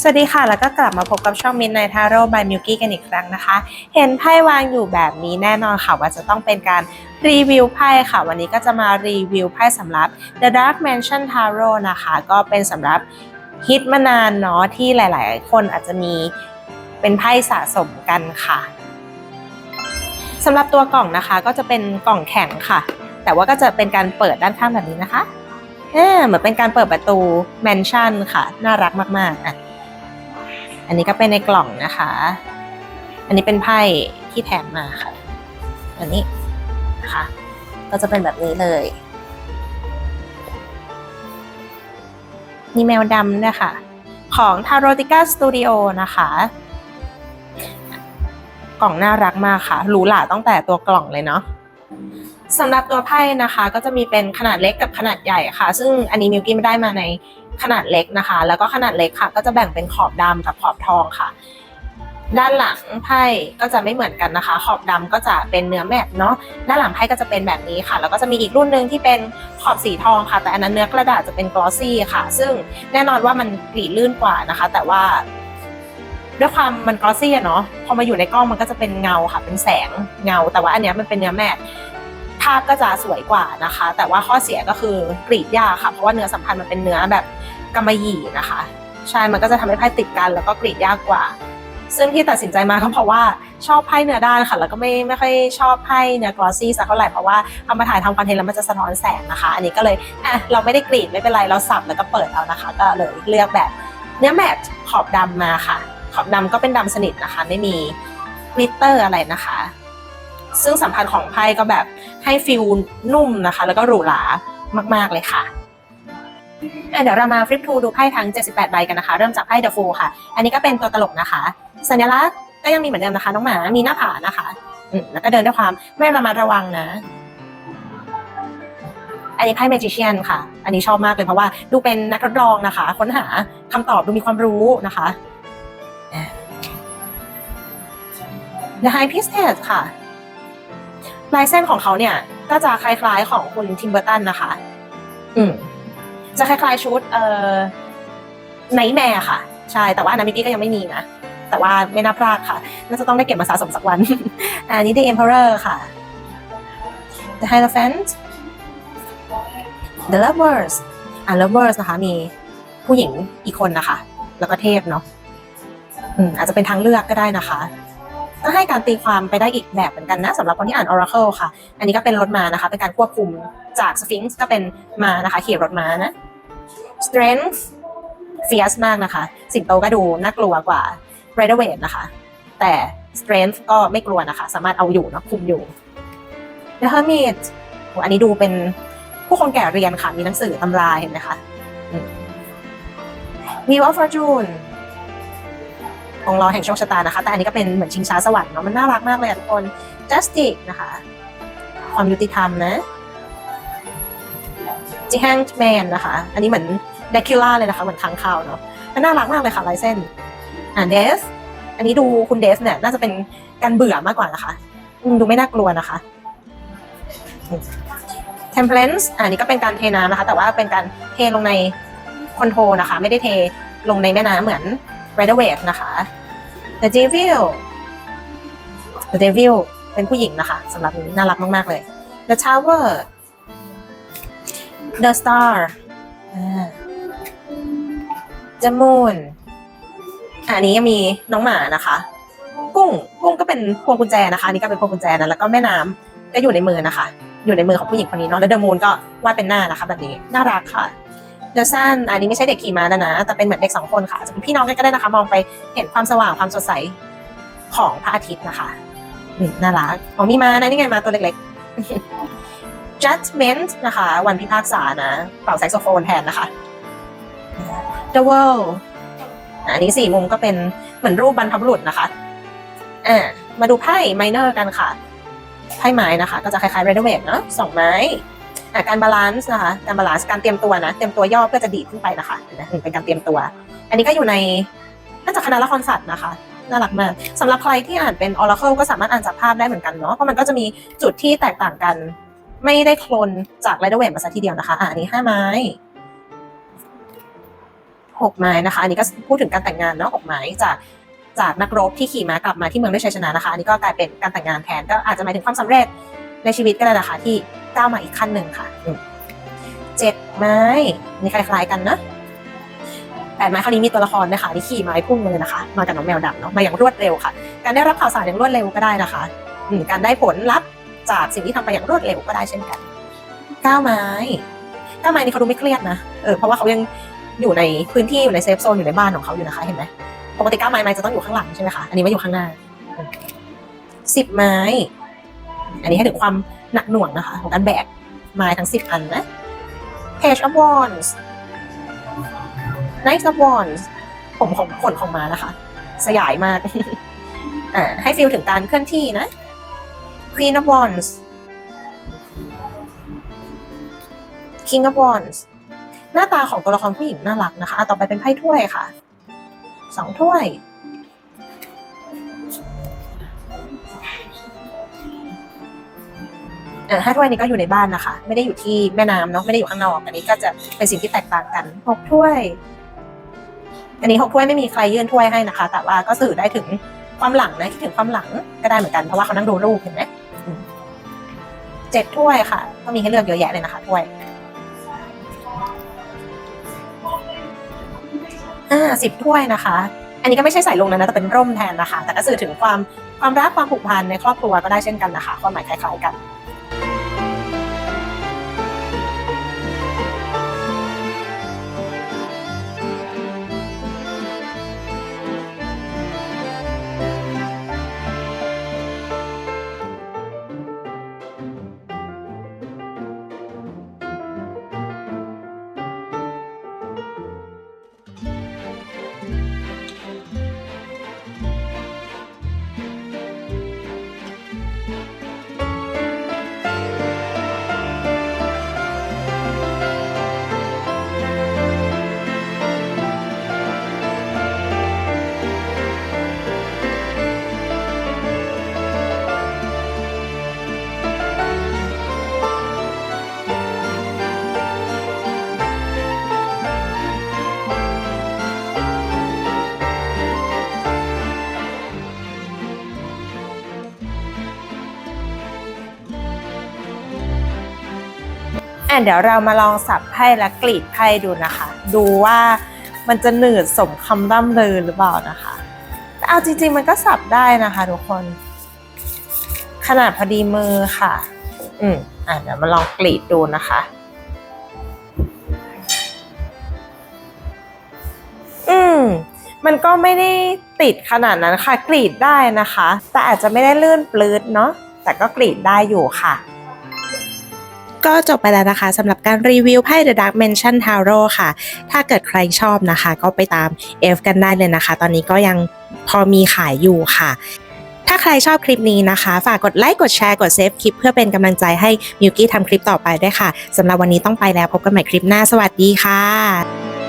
สวัสดีค่ะ แล้วก็กลับมาพบกับช่อง Midnight Tarot by Milky กันอีกครั้งนะคะ เห็นไพ่วางอยู่แบบนี้แน่นอนค่ะว่าจะต้องเป็นการรีวิวไพ่ค่ะ วันนี้ก็จะมารีวิวไพ่สำหรับ The Dark Mansion Tarot นะคะ ก็เป็นสำหรับฮิตมานานเนาะที่หลาย ๆ คนอาจจะมีเป็นไพ่สะสมกันค่ะสำหรับตัวกล่องนะคะก็จะเป็นกล่องแข็งค่ะ แต่ว่าก็จะเป็นการเปิดด้านข้างแบบนี้นะคะเออเหมือนเป็นการเปิดประตูแมนชั่นค่ะ น่ารักมากๆอะ อันนี้ก็เป็นในกล่องนะคะ อันนี้เป็นไพ่ที่แถมมาค่ะ อันนี้นะคะ ก็จะเป็นแบบนี้เลย มีแมวดำด้วยค่ะ ของ Tarotica Studio นะคะ กล่องน่ารักมากค่ะ หรูหราตั้งแต่ตัวกล่องเลยเนาะสำหรับตัวไพ่นะคะ ก็จะมีเป็นขนาดเล็กกับขนาดใหญ่ค่ะ ซึ่งอันนี้มิวกี้ไม่ได้มาใน ขนาดเล็กนะคะ แล้วก็ขนาดเล็กค่ะ ก็จะแบ่งเป็นขอบดำกับขอบทองค่ะ ด้านหลังไพ่ก็จะไม่เหมือนกันนะคะ ขอบดำก็จะเป็นเนื้อแมตต์เนาะด้านหลังไพ่ก็จะเป็นแบบนี้ค่ะ แล้วก็จะมีอีกรุ่นหนึ่งที่เป็นขอบสีทองค่ะ แต่อันนั้นเนื้อกระดาษจะเป็นกลอสซี่ค่ะ ซึ่งแน่นอนว่ามันกรีดลื่นกว่านะคะ แต่ว่าด้วยความมันกลอสซี่เนาะพอมาอยู่ในกล้องมันก็จะเป็นเงาค่ะ เป็นแสงเงา แต่ว่าอันเนี้ยมันเป็นเนื้อแมตต์ภาพก็จะสวยกว่านะคะ แต่ว่าข้อเสียก็คือกรีดยากค่ะ เพราะว่าเนื้อสัมพันธ์มันเป็นเนื้อแบบ กำมะหยี่นะคะ ใช่มันก็จะทำให้ไพ่ติดกันแล้วก็กรีดยากกว่า ซึ่งที่ตัดสินใจมาก็เพราะว่าชอบไพ่เนื้อด้านค่ะ แล้วก็ไม่ไม่ค่อยชอบไพ่เนื้อกลอสซี่สักเท่าไหร่เพราะว่าเอามาถ่ายทำคอนเทนต์แล้วมันจะสะท้อนแสงนะคะ อันนี้ก็เลยอะเราไม่ได้กรีดไม่เป็นไรเราสับแล้วก็เปิดเอานะคะ ก็เลยเลือกแบบเนื้อแมตต์ขอบดำมาค่ะ ขอบดำก็เป็นดำสนิทนะคะ ไม่มีกลิตเตอร์อะไรนะคะ ซึ่งสัมผัสของไพ่ก็แบบให้ฟิลนุ่มนะคะ แล้วก็หรูหรามากๆเลยค่ะ เดี๋ยวเรามาฟลิปทูดูไพ่ทั้ง 78 ใบกันนะคะ เริ่มจากไพ่เดอะฟูค่ะ อันนี้ก็เป็นตัวตลกนะคะ สัญลักษณ์ก็ยังมีเหมือนเดิมนะคะ น้องหมา มีหน้าผานะคะอืมแล้วก็เดินด้วยความไม่ระมัดระวังนะ อันนี้ไพ่เมจิเชียนค่ะ อันนี้ชอบมากเลยเพราะว่าดูเป็นนักทดลองนะคะ ค้นหาคำตอบดูมีความรู้นะคะอะ The High Priestess ค่ะลายเส้นของเขาเนี่ย ก็จะคล้ายๆของคุณทิมเบอร์ตันนะคะ อืม จะคล้ายๆชุดเอ่อไนแมร์ค่ะ ใช่ แต่ว่าอันนามิกี้ก็ยังไม่มีนะ แต่ว่าไม่น่าพลาดค่ะ น่าจะต้องได้เก็บมาสะสมสักวัน อันนี้ The Emperor ค่ะ The Hierophant The Lovers อ่า Lovers นะคะ มีผู้หญิงอีกคนนะคะ แล้วก็เทพเนาะอืมอาจจะเป็นทางเลือกก็ได้นะคะก็ให้การตีความไปได้อีกแบบเหมือนกันนะสำหรับคนที่อ่าน Oracle ค่ะ อันนี้ก็เป็นรถม้านะคะ เป็นการควบคุมจาก Sphinx ก็เป็นม้านะคะขี่รถม้านะ Strength fierce มากนะคะ สิงโตก็ดูน่ากลัวกว่า Rider Waite นะคะ แต่ Strength ก็ไม่กลัวนะคะ สามารถเอาอยู่เนะคุมอยู่ The Hermit อันนี้ดูเป็นผู้คนแก่เรียนค่ะ มีหนังสือตำราเห็นไหมคะม Wheel of Fortune องค์ล้อแห่งโชคชะตานะคะ แต่อันนี้ก็เป็นเหมือนชิงช้าสวรรค์เนาะมันน่ารักมากเลยทุกคน justice นะคะ ความยุติธรรมนะ The Hanged Man นะคะ อันนี้เหมือน Dracula เลยนะคะ เหมือนค้างคาวเนาะมันน่ารักมากเลยค่ะลายเส้นอ่า Death อันนี้ดูคุณเดฟเนี่ยน่าจะเป็นการเบื่อมากกว่านะคะดูไม่น่ากลัวนะคะอืม Temperance อ่าอันนี้ก็เป็นการเทน้ำนะคะ แต่ว่าเป็นการเทลงในคอนโทรนะคะ ไม่ได้เทลงในแม่น้ำเหมือน Rider Waite นะคะ The Devil The Devil เป็นผู้หญิงนะคะสำหรับนี้น่ารักมาก ๆ เลย The Tower The Star อ่า The Moon อะอันนี้ยังมีน้องหมานะคะ กุ้งกุ้งก็เป็นพวงกุญแจนะคะอันนี่ก็เป็นพวงกุญแจนะแล้วก็แม่น้ำก็อยู่ในมือนะคะ อยู่ในมือของผู้หญิงคนนี้เนาะแล้วเดอะมูนก็วาดเป็นหน้านะคะ แบบนี้น่ารักค่ะเดอะซันอันนี้ไม่ใช่เด็กขี่ม้านะนะ แต่เป็นเหมือนเด็กสองคนค่ะจะเป็นพี่น้องกันก็ได้นะคะ มองไปเห็นความสว่างความสดใสของพระอาทิตย์นะคะอืมน่ารักของมีมานะนี่ไงมาตัวเล็กๆ judgment นะคะ วันพิพากษานะเป่าแซกโซโฟนแทนนะคะ the world อันนี้สี่มุมก็เป็นเหมือนรูปบรรพบุรุษนะคะอ่ามาดูไพ่ minor กันค่ะ ไพ่ไม้นะคะ ก็จะคล้ายๆ red w a v e เนาะสองไม้อะการบาลานซ์นะคะ การบาลานซ์การเตรียมตัวนะ เตรียมตัวย่อเพื่อจะดีดขึ้นไปนะคะเห็นไหมเป็นการเตรียมตัว อันนี้ก็อยู่ในน่าจะคณะละครสัตว์นะคะน่ารักมากสำหรับใครที่อ่านเป็น Oracle ก็สามารถอ่านจากภาพได้เหมือนกันเนาะเพราะมันก็จะมีจุดที่แตกต่างกัน ไม่ได้โคลนจาก Rider Waite มาซะทีเดียวนะคะอะอันนี้ห้าไม้หกไม้นะคะ อันนี้ก็พูดถึงการแต่งงานเนาะหกไม้จากจากนักรบที่ขี่ม้ากลับมาที่เมืองด้วยชัยชนะนะคะ อันนี้ก็กลายเป็นการแต่งงานแทนก็อาจจะหมายถึงความสำเร็จในชีวิตก็ได้นะคะที่ก้าวมาอีกขั้นหนึ่งค่ะเจ็ดไม้นี่คล้าย ๆ กันนะแปดไม้คราวนี้มีตัวละครนะคะที่ขี่ไม้พุ่งเลยนะคะ มากับน้องแมวดำเนาะมาอย่างรวดเร็วค่ะ การได้รับข่าวสารอย่างรวดเร็วก็ได้นะคะการได้ผลลัพธ์ จากสิ่งที่ทำไปอย่างรวดเร็วก็ได้เช่นกันเก้าไม้เก้าไม้นี่เขาดูไม่เครียดนะเออเพราะว่าเขายังอยู่ในพื้นที่อยู่ในเซฟโซนอยู่ในบ้านของเขาอยู่นะคะเห็นไหมปกติเก้าไม้ไม้จะต้องอยู่ข้างหลังใช่ไหมคะอันนี้มาอยู่ข้างหน้าสิบไม้ อันนี้ให้ถึงความหนักหน่วงนะคะ ของการแบกไม้ทั้งสิบอันนะ Page of Wands Knight of Wands ผมของผลของมานะคะ สยายมาก อ่าให้ฟีลถึงการเคลื่อนที่นะ Queen of Wands King of Wands หน้าตาของตัวละครผู้หญิงน่ารักนะคะ ต่อไปเป็นไพ่ถ้วยค่ะ สองถ้วย อ่าห้าถ้วยนี้ก็อยู่ในบ้านนะคะ ไม่ได้อยู่ที่แม่น้ำเนาะ ไม่ได้อยู่ข้างนอก อันนี้ก็จะเป็นสิ่งที่แตกต่างกันหกถ้วย อันนี้หกถ้วยไม่มีใครยื่นถ้วยให้นะคะ แต่ว่าก็สื่อได้ถึงความหลังนะคิดถึงความหลังก็ได้เหมือนกัน เพราะว่าเขานั่งดูรูปเห็นไหม เจ็ดถ้วยค่ะ ก็มีให้เลือกเยอะแยะเลยนะคะถ้วย อ่าสิบถ้วยนะคะ อันนี้ก็ไม่ใช่ใส่ลงนะนะ แต่เป็นร่มแทนนะคะ แต่ก็สื่อถึงความความรักความผูกพันในครอบครัวก็ได้เช่นกันนะคะความหมายคล้ายๆกันะเดี๋ยวเรามาลองสับไพ่และกรีดไพ่ดูนะคะ ดูว่ามันจะหนืดสมคำร่ำลือหรือเปล่านะคะแต่เอาจริง ๆ มันก็สับได้นะคะทุกคน ขนาดพอดีมือค่ะ อืมอะเดี๋ยวมาลองกรีดดูนะคะ อืมมันก็ไม่ได้ติดขนาดนั้นค่ะ กรีดได้นะคะ แต่อาจจะไม่ได้ลื่นปลื้ดเนาะแต่ก็กรีดได้อยู่ค่ะ ก็จบไปแล้วนะคะสำหรับการรีวิวไพ่ The Dark Mansion Tarot ค่ะ ถ้าเกิดใครชอบนะคะ ก็ไปตามเอฟกันได้เลยนะคะ ตอนนี้ก็ยังพอมีขายอยู่ค่ะถ้าใครชอบคลิปนี้นะคะ ฝากกดไลค์กดแชร์กดเซฟคลิปเพื่อเป็นกำลังใจให้มิวกี้ทำคลิปต่อไปด้วยค่ะสำหรับวันนี้ต้องไปแล้วพบกันใหม่คลิปหน้าสวัสดีค่ะ